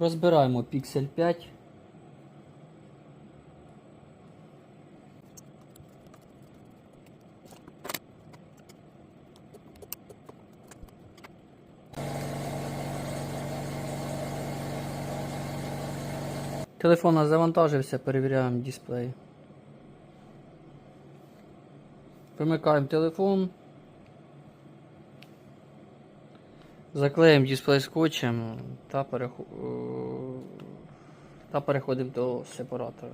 Розбираємо Pixel 5. Телефон у завантажився, перевіряємо дисплей. Примикаємо телефон. Заклеїмо дисплей скотчем та, перехо... е, та переходимо до сепаратора.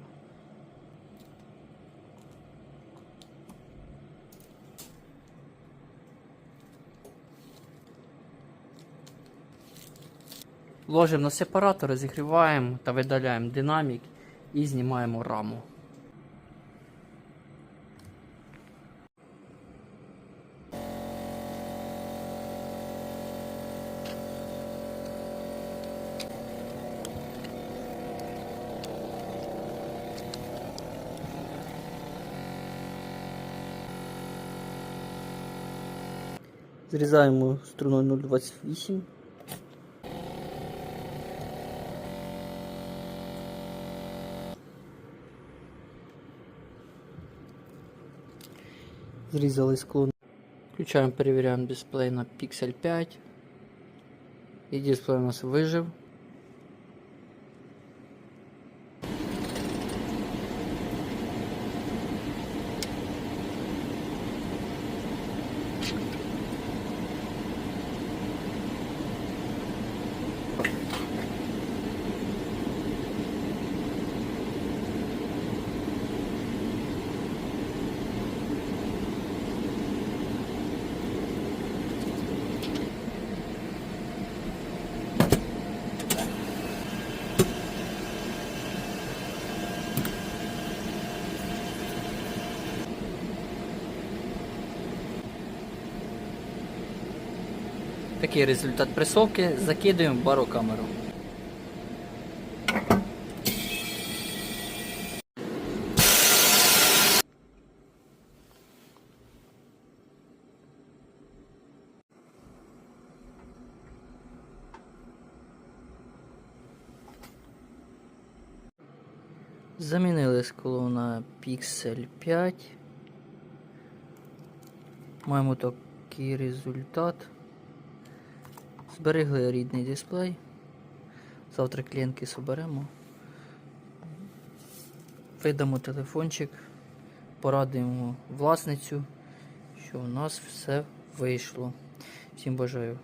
Ложимо на сепаратор, розігріваємо та видаляємо динамік і знімаємо раму. Зрізаємо струною 0,28. Зрізали склон. Включаємо, перевіряємо дисплей на Pixel 5. І дисплей у нас вижив. Такий результат пресовки. Закидуємо в барокамеру. Замінили скло на Pixel 5. Маємо такий результат. Зберегли рідний дисплей. Завтра клієнтки соберемо. Видамо телефончик, порадуємо власницю, що у нас все вийшло. Всім бажаю